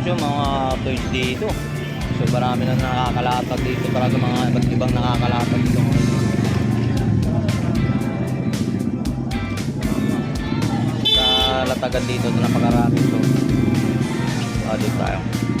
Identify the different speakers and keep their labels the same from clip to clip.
Speaker 1: Dami mga laruan mga guys, yung mga toys dito. So marami na nakakalatag dito para sa mga iba't ibang nakakalatag dito. Sa latagan dito, ito napakarami ito. Ah, tayo.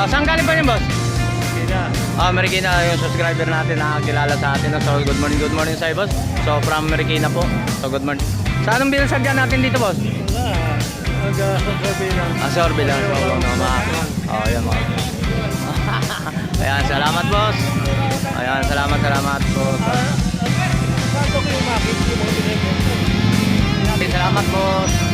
Speaker 1: Ah, saan galing pa niyo, boss? Ah, Marikina yung subscriber natin na kilala sa atin. So, good morning, good morning sa'yo, boss. So, from Marikina po. So, good morning. Sa anong binasagyan natin dito, boss?
Speaker 2: Wala. Nag-sabi lang.
Speaker 1: Ah, sorbe lang. So, no, ma. Oh, yan mga. Ayan, salamat, boss. Ayan, salamat, salamat po.
Speaker 2: Mga pinag
Speaker 1: Salamat, boss.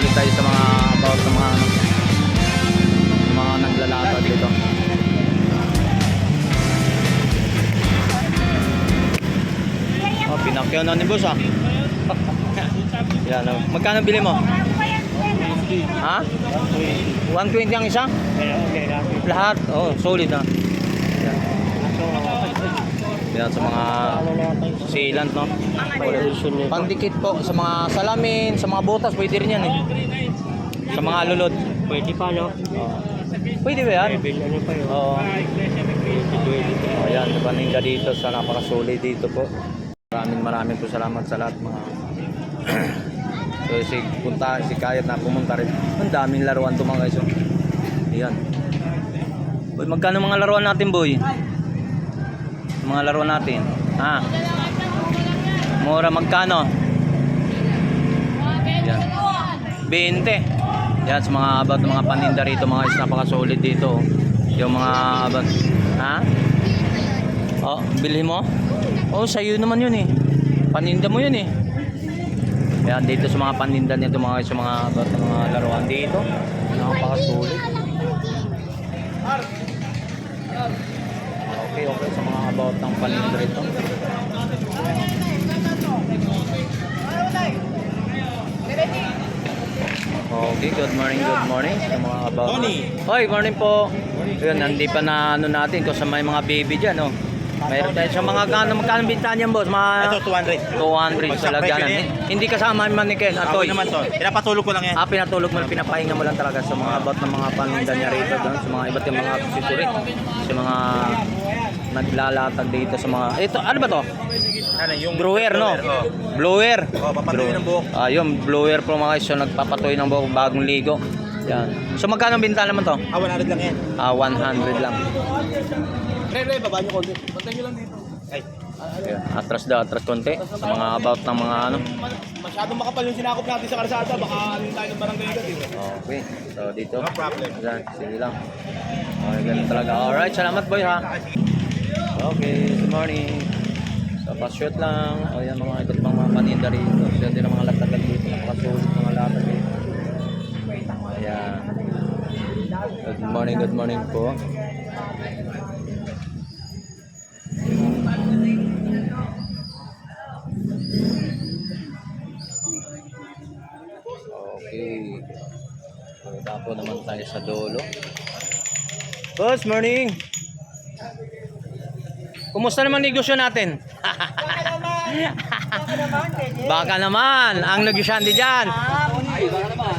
Speaker 1: Dali tayo sa mga about sa mga ano, mga naglalatag dito. Oh, pinakyaw na ni boss ah. Yan, oh. magkano bili mo? Ha? 120 ang isa?
Speaker 2: Okay lang.
Speaker 1: Lahat? Oh, solid na. Yan. Yan sa mga sealant, no? Pangdikit po sa mga salamin, sa mga butas, pwede rin yan eh. Sa mga lulod.
Speaker 2: Pwede pa, no?
Speaker 1: Oh. Pwede ba yan?
Speaker 2: Pwede ano pa yun?
Speaker 1: Oo. Oh, yan, paninda dito sa napakasulit dito po. Maraming maraming po salamat sa lahat mga So si punta, si Kayat na pumunta rin. Ang daming laruan to mga guys. oh. Ayan. Boy, magkano mga laruan natin, boy? Mga laruan natin. Ha? Mura magkano? Yan. 20. Yan sa mga ng mga paninda rito mga guys, napaka-solid dito. Yung mga about ha? Oh, bilhin mo? Oh, sa'yo naman yun eh. Paninda mo yun eh. Yan, dito sa mga paninda nito mga sa mga ng mga laruan dito. Napaka-solid. Okay, okay sa mga paninda rito. Okay, good morning, good morning sa mga.
Speaker 2: Tony!
Speaker 1: Hoy, morning po. Yun, nandi pa na ano natin kung sa may mga baby dyan, oh. Mayroon tayo sa mga kano, magkano bintahan yan, boss? Mga
Speaker 2: Ito, 200.
Speaker 1: 200 sa laganan.
Speaker 2: Pagsak presyo
Speaker 1: Hindi kasama yung manikin,
Speaker 2: Ako
Speaker 1: atoy.
Speaker 2: naman to. Pinapatulog ko lang yan.
Speaker 1: Ah, pinatulog mo, pinapahinga mo lang talaga sa mga about ng mga paninda niya rito doon, sa mga iba't yung mga accessory, sa mga naglalatag dito sa mga ito ano ba to?
Speaker 2: Ano, yung
Speaker 1: blower no?
Speaker 2: Oh.
Speaker 1: blower.
Speaker 2: Oh, papatuloy ng buhok.
Speaker 1: ah yung blower po mga guys. So nagpapatoy ng buhok bagong ligo. Yan. So magkano binta naman to?
Speaker 2: Ah, 100 lang yan.
Speaker 1: ah 100 lang.
Speaker 2: Pre, pre, baba nyo konti. Pantay nyo lang dito. Ay,
Speaker 1: Ayan, atras daw atras konti. Sa mga about ng mga ano.
Speaker 2: Masyadong makapal yung sinakop natin sa karsada. Baka ano tayo ng barangay dito.
Speaker 1: okay. So dito.
Speaker 2: No problem.
Speaker 1: Ayan, sige lang. Okay ganun talaga. Alright salamat boy ha okay good morning. So pa-shoot lang. O yan mga iba't ibang mga paninda rito. So din ang mga latagan dito. Nakasulit mga latag dito. Ayan. Good morning good morning po. Okay. So tapo naman tayo sa dulo boss morning Kumusta naman negosyo natin? Baka naman, ang negosyante dyan.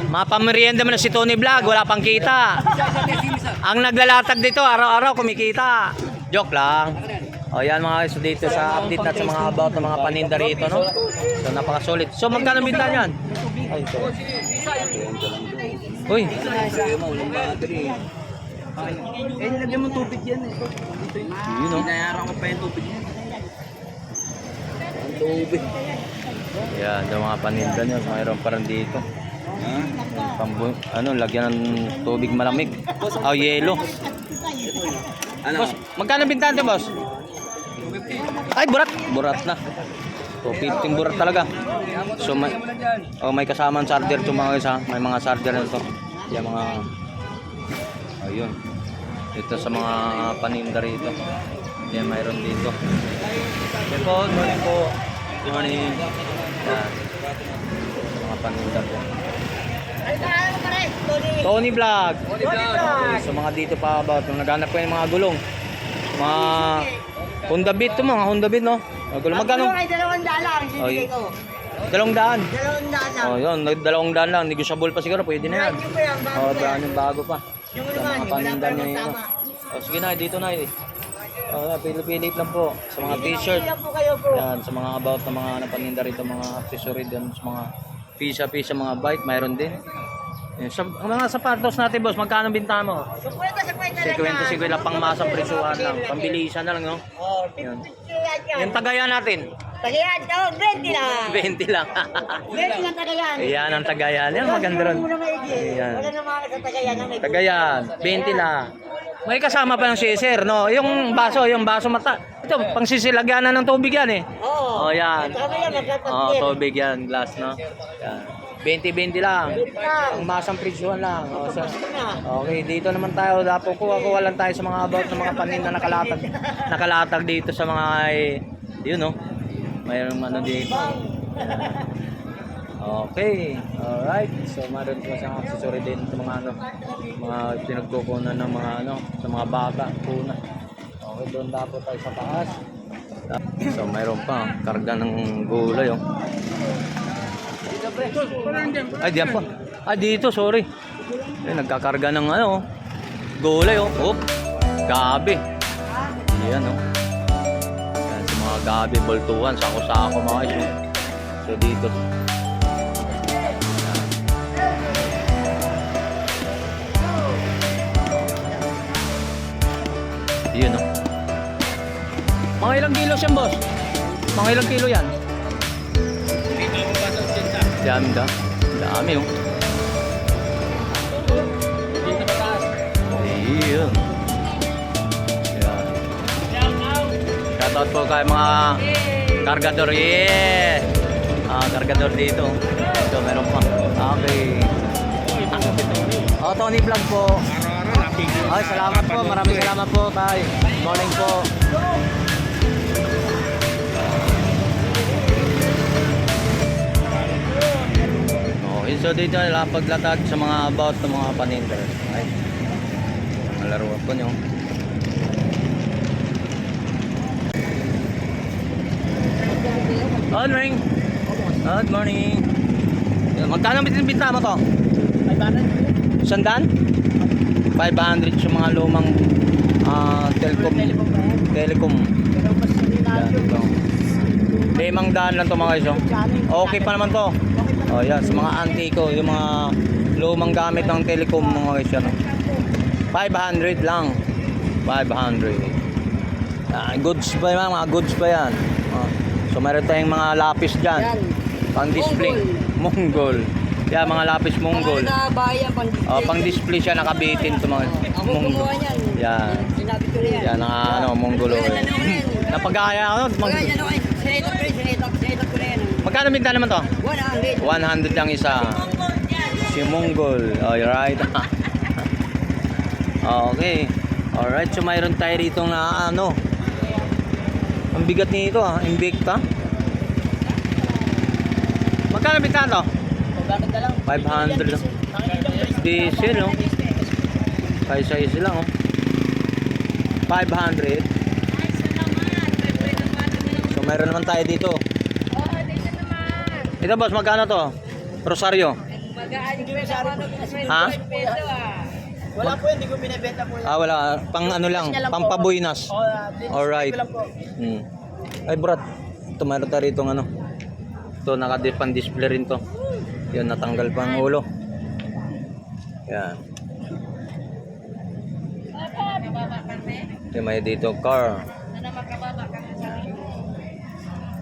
Speaker 1: Mapamerienda mo na si Tony Vlog, wala pang kita. Ang naglalatag dito, araw-araw kumikita. Joke lang. O yan mga guys, dito sa update natin sa mga about ng mga paninda rito, no? So napakasulit. So magkano binta niyan? Ay, ito. Uy,
Speaker 3: Eh, nilagyan mo tubig yan eh.
Speaker 1: yun no?
Speaker 3: Binayaran ko pa yung tubig yan.
Speaker 1: Ang tubig. Yan, yung mga paninda nyo, mayroon pa rin dito. Pambu ano, lagyan ng tubig malamig. Oh, yelo.
Speaker 3: Ano?
Speaker 1: Boss, magkano bintante, boss? Ay, burat. Burat na. 250 burat talaga. So may oh, may kasamang charger to mga ha. May mga charger na to. Yung mga ayun. Ito sa mga paninda rito. Yan mayroon dito. Good po, good morning po. Good morning. Yan. Mga paninda po. Tony Vlog. Okay, so mga dito pa about nung naghanap ko yung mga gulong. Mga Honda Beat to mga Honda Beat no. Mga gulong magkano?
Speaker 4: Ay, dalawang daan lang,
Speaker 1: Ay.
Speaker 4: sinigay ko.
Speaker 1: Dalawang daan.
Speaker 4: Dalawang daan lang.
Speaker 1: Oh, yun, dalawang daan lang. Negotiable pa siguro, pwede na yan.
Speaker 4: Right, yung ba yan, bago
Speaker 1: Oh,
Speaker 4: yan?
Speaker 1: brand yung bago pa.
Speaker 4: Yung naman,
Speaker 1: mga paninda
Speaker 4: namang
Speaker 1: yun. Oh, sige na, dito na eh. Oh, pili-pili lang po. Sa mga t-shirt.
Speaker 4: Ilan po kayo po?
Speaker 1: Yan, sa mga about na mga napaninda rito, mga accessory din, sa mga pisa-pisa, mga bike, mayroon din. Yan, sa ang mga sapatos natin, boss, magkano binta mo?
Speaker 4: Sa kwenta, sa kwenta lang
Speaker 1: 50 sige lang pang masang presyuhan lang. Pambilisan na lang, no?
Speaker 4: Oh,
Speaker 1: Yan.
Speaker 4: 50 yan yan.
Speaker 1: Yung tagayan natin,
Speaker 4: Tagayan, oh, 20 lang.
Speaker 1: 20 lang.
Speaker 4: 20 lang tagayan.
Speaker 1: Ayan ang tagayan. Yan, maganda ron.
Speaker 4: Maigi.
Speaker 1: Ayan.
Speaker 4: Wala naman sa tagayan na may
Speaker 1: Tagayan, 20 lang. May kasama pa ng sisir, no? Yung baso, yung baso mata. Ito, pang sisilagyanan ng tubig yan eh.
Speaker 4: Oo.
Speaker 1: Oh, yan.
Speaker 4: Tama yan,
Speaker 1: Oh, tubig yan, glass, no? Yan. 20-20 lang. Ang masang presyuhan lang. Oh, sa,
Speaker 4: na.
Speaker 1: okay, dito naman tayo. Dapat kuha-kuha lang tayo sa mga about ng mga panin na nakalatag. Nakalatag dito sa mga, eh, yun, no? Mayroong ano dito. Okay, alright. So, meron po sa accessory din sa mga ano, mga pinagkukunan ng mga ano, sa mga bata, kuna. Okay, doon dapat tayo sa taas. So, mayroon pa, karga ng gulay, oh. Ay, diyan pa. Ah, dito, sorry. Eh, nagkakarga ng ano, gulay, oh. Oh, gabi. Yan, oh. Yan, sa mga gabi, boltuhan, sako-sako mga guys. oh. So, dito. Yun, oh. Mga ilang kilos yan, boss? Mga ilang kilo yan? Dami da. Dami, oh. Ayun. Yan. Shoutout po kay mga kargador. Yeah! Ah, kargador dito. Ito, meron pa. Okay. Oh, Tony Vlog po. Ay, salamat po. Maraming salamat po, tay. Morning po. So dito nila paglatag sa mga about ng mga paninda. Okay. Mga laruan po nyo. Good morning. Good morning. Magkano bitin binta mo to? Sandan? 500 sa mga lumang ah, telecom. Telecom. Limang daan lang to mga oh. Okay pa naman to. Oh, yan. Sa mga antiko, yung mga lumang gamit ng telecom mga guys. Yan, oh. 500 lang. 500. Ah, goods pa yan, mga goods pa yan. Oh. So meron tayong mga lapis dyan.
Speaker 4: Yan.
Speaker 1: Pang display. Mongol. Yan, mga lapis Mongol.
Speaker 4: Mga bayan, pang
Speaker 1: Oh, pang display siya nakabitin to mga
Speaker 4: Ako
Speaker 1: Mongol.
Speaker 4: niyan.
Speaker 1: Yan.
Speaker 4: Sinabi ko yan.
Speaker 1: Yan ano, Mongol.
Speaker 4: Kaya ano ko yan.
Speaker 1: Napagaya ako. Mag
Speaker 4: Kaya ano ko
Speaker 1: Magkano binta naman to?
Speaker 4: 100.
Speaker 1: 100 lang isa. Si Mongol. Oh, you're right. okay. Alright, so mayroon tayo rito na ano. Ang bigat nito ah, Invicta. Magkano binta to? 500 lang. Diesel, no? Size-size lang, oh. 500. So, meron naman tayo dito. Ito, boss, magkano to? Rosario. Ha?
Speaker 2: Wala po, hindi ko binibenta po.
Speaker 1: Ah, wala. Pang ano lang, pampabuinas. Alright. Hmm. Ay, brat. Ito, meron tayo rito ano. Ito, naka-display rin to. Yan, natanggal pa ang ulo. Yan. Yan, may dito, car.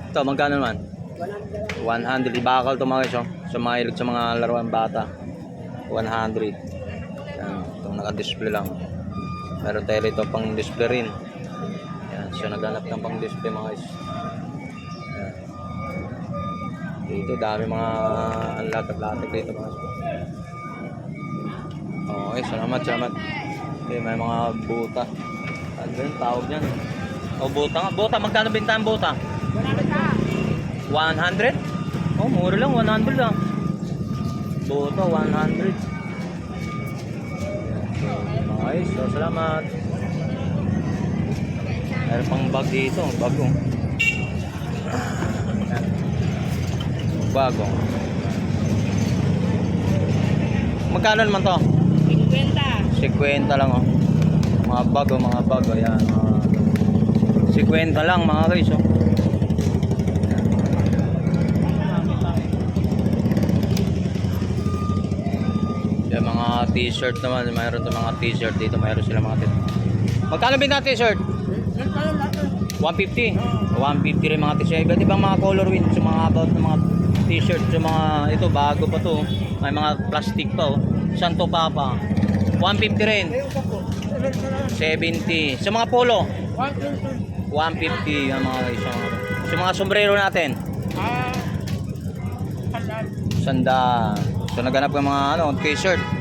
Speaker 1: Ito, magkano naman? 100. Ibakal to mga guys, oh. Sa mga hilig sa mga laruan bata. 100. Yan, itong naka-display lang. Meron tayo rito pang display rin. Yan. Siya naghanap ng pang display mga guys. Ayan. Dito dami mga ang latag-latag dito mga guys. Okay, salamat, salamat. Okay, may mga buta. Ano ba yung tawag niyan? O, buta nga. Buta, magkano bintahan buta? 100? Oh, mura lang, 100 lang. Buta, 100. Okay, so salamat. Meron pang bag dito, bago. Bago. Magkano naman to? 50 lang oh. Mga bago, mga bago yan. Mga 50 lang mga guys oh. Yung mga t-shirt naman, mayroon to mga t-shirt dito, mayroon sila mga t-shirt. Magkano binta t-shirt? 150. 150 rin mga t-shirt. Iba't ibang mga color wheel sa mga about ng mga t-shirt sa mga ito bago pa to. May mga plastic pa oh. Santo Papa. 150 rin. 70. Sa mga polo. 150 ang mga isang sa mga sombrero natin. Sanda. So naganap ng mga ano, t-shirt.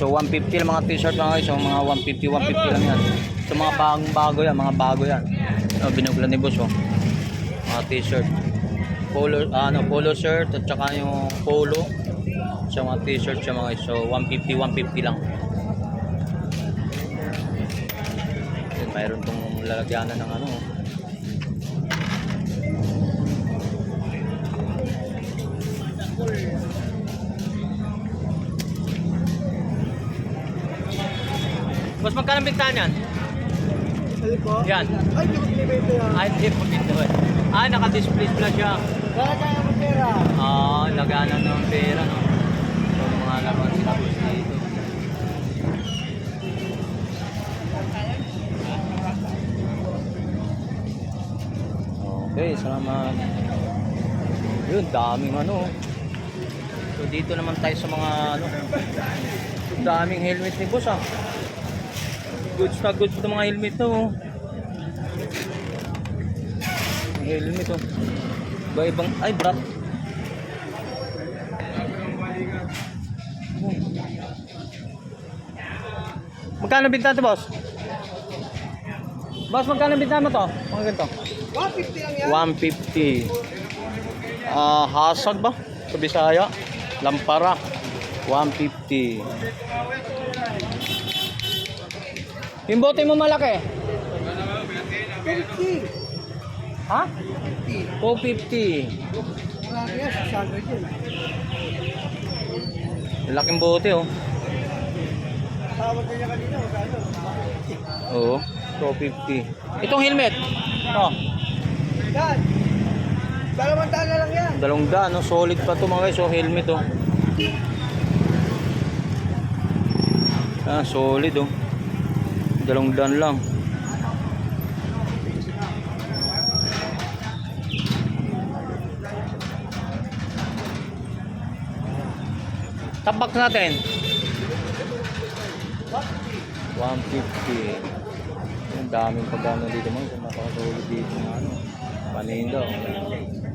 Speaker 1: So 150 lang mga t-shirt mga guys. So mga 150 150 lang yan. So mga bagong bago yan, mga bago yan. Oh, binuglan ni boss oh. Mga t-shirt. Polo ano, polo shirt at saka yung polo. Sa mga t-shirt sa mga guys. So 150 150 lang. Yun, mayroon tong lalagyanan ng ano. Boss, magkano bintahan yan? Yan.
Speaker 2: Ay, di ko pinibenta yan.
Speaker 1: Ay, hindi po dito eh. Ah, naka-display pala siya.
Speaker 2: Kaya mo pera.
Speaker 1: Ah, lagana ng pera, no? So, mga laban sila boss dito. Okay, salamat. Yun, daming ano. So, dito naman tayo sa mga ano. Daming helmet ni boss, ah. Goods na goods ng mga helmet to. oh. Ang helmet, oh. Iba ibang, ay, brat. Magkano binta to, boss? Boss, magkano binta mo to? Mga ganito.
Speaker 2: 150 lang yan.
Speaker 1: 150. Ah, hasag ba? Sa Bisaya. Lampara. 150. Yung bote mo malaki?
Speaker 2: 50.
Speaker 1: Ha? 250.
Speaker 2: Marami yan, 600 yun.
Speaker 1: Laking bote oh.
Speaker 2: Tawag niya kanina, magkano?
Speaker 1: Oo. 250. Itong helmet. Oh,
Speaker 2: Yan. Dalawang daan na lang yan.
Speaker 1: dalawang daan, no? solid pa to mga guys, oh, helmet oh. Ah, solid oh. Dalawang daan lang. Tapak natin. 150. Ang daming pagkano dito mga napakasolid dito na ano. Paninda. oh.